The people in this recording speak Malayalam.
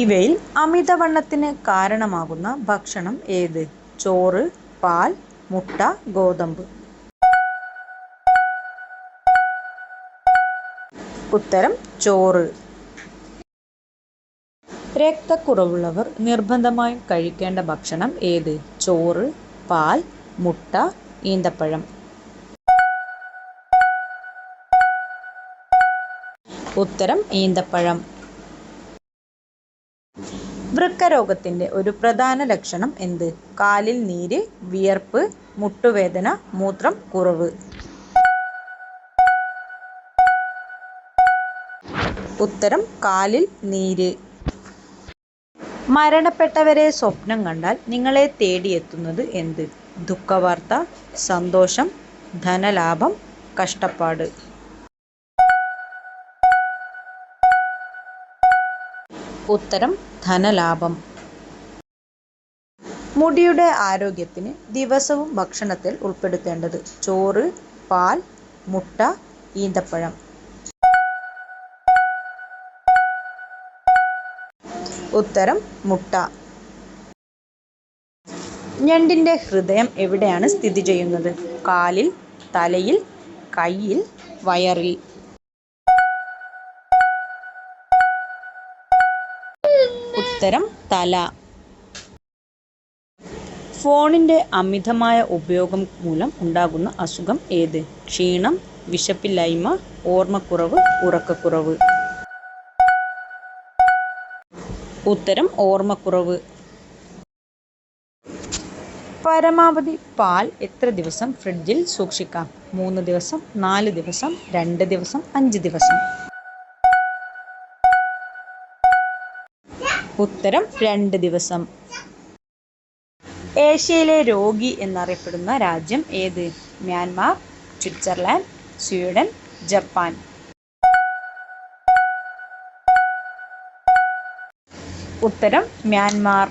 ഇവയിൽ അമിതവണ്ണത്തിന് കാരണമാകുന്ന ഭക്ഷണം ഏത്? ചോറ് പാൽ മുട്ട ഗോതമ്പ്. ഉത്തരം ചോറ്. രക്തക്കുറവുള്ളവർ നിർബന്ധമായും കഴിക്കേണ്ട ഭക്ഷണം ഏത്? ചോറ് പാൽ മുട്ട ഈന്തപ്പഴം. ഉത്തരം ഈന്തപ്പഴം. വൃക്കരോഗത്തിന്റെ ഒരു പ്രധാന ലക്ഷണം എന്ത്? കാലിൽ നീര് വിയർപ്പ് മുട്ടുവേദന മൂത്രം കുറവ്. ഉത്തരം കാലിൽ നീര്. മരണപ്പെട്ടവരെ സ്വപ്നം കണ്ടാൽ നിങ്ങളെ തേടിയെത്തുന്നത് എന്ത്? ദുഃഖവാർത്ത സന്തോഷം ധനലാഭം കഷ്ടപ്പാട്. ഉത്തരം ധനലാഭം. മുടിയുടെ ആരോഗ്യത്തിന് ദിവസവും ഭക്ഷണത്തിൽ ഉൾപ്പെടുത്തേണ്ടത് ചോറ് പാൽ മുട്ട ഈന്തപ്പഴം. ഉത്തരം മുട്ട. ഞണ്ടിന്റെ ഹൃദയം എവിടെയാണ് സ്ഥിതി ചെയ്യുന്നത്? കാലിൽ തലയിൽ കയ്യിൽ വയറിൽ. ഉത്തരം തല. ഫോണിന്റെ അമിതമായ ഉപയോഗം മൂലം ഉണ്ടാകുന്ന അസുഖം ഏത്? ക്ഷീണം വിശപ്പില്ലായ്മ ഓർമ്മക്കുറവ് ഉറക്കക്കുറവ്. ഉത്തരം ഓർമ്മക്കുറവ്. പരമാവധി പാൽ എത്ര ദിവസം ഫ്രിഡ്ജിൽ സൂക്ഷിക്കാം? മൂന്ന് ദിവസം നാല് ദിവസം രണ്ട് ദിവസം അഞ്ച് ദിവസം. ഉത്തരം രണ്ട് ദിവസം. ഏഷ്യയിലെ രോഗി എന്നറിയപ്പെടുന്ന രാജ്യം ഏത്? Myanmar Switzerland Sweden Japan. ഉത്തരം മ്യാൻമാർ.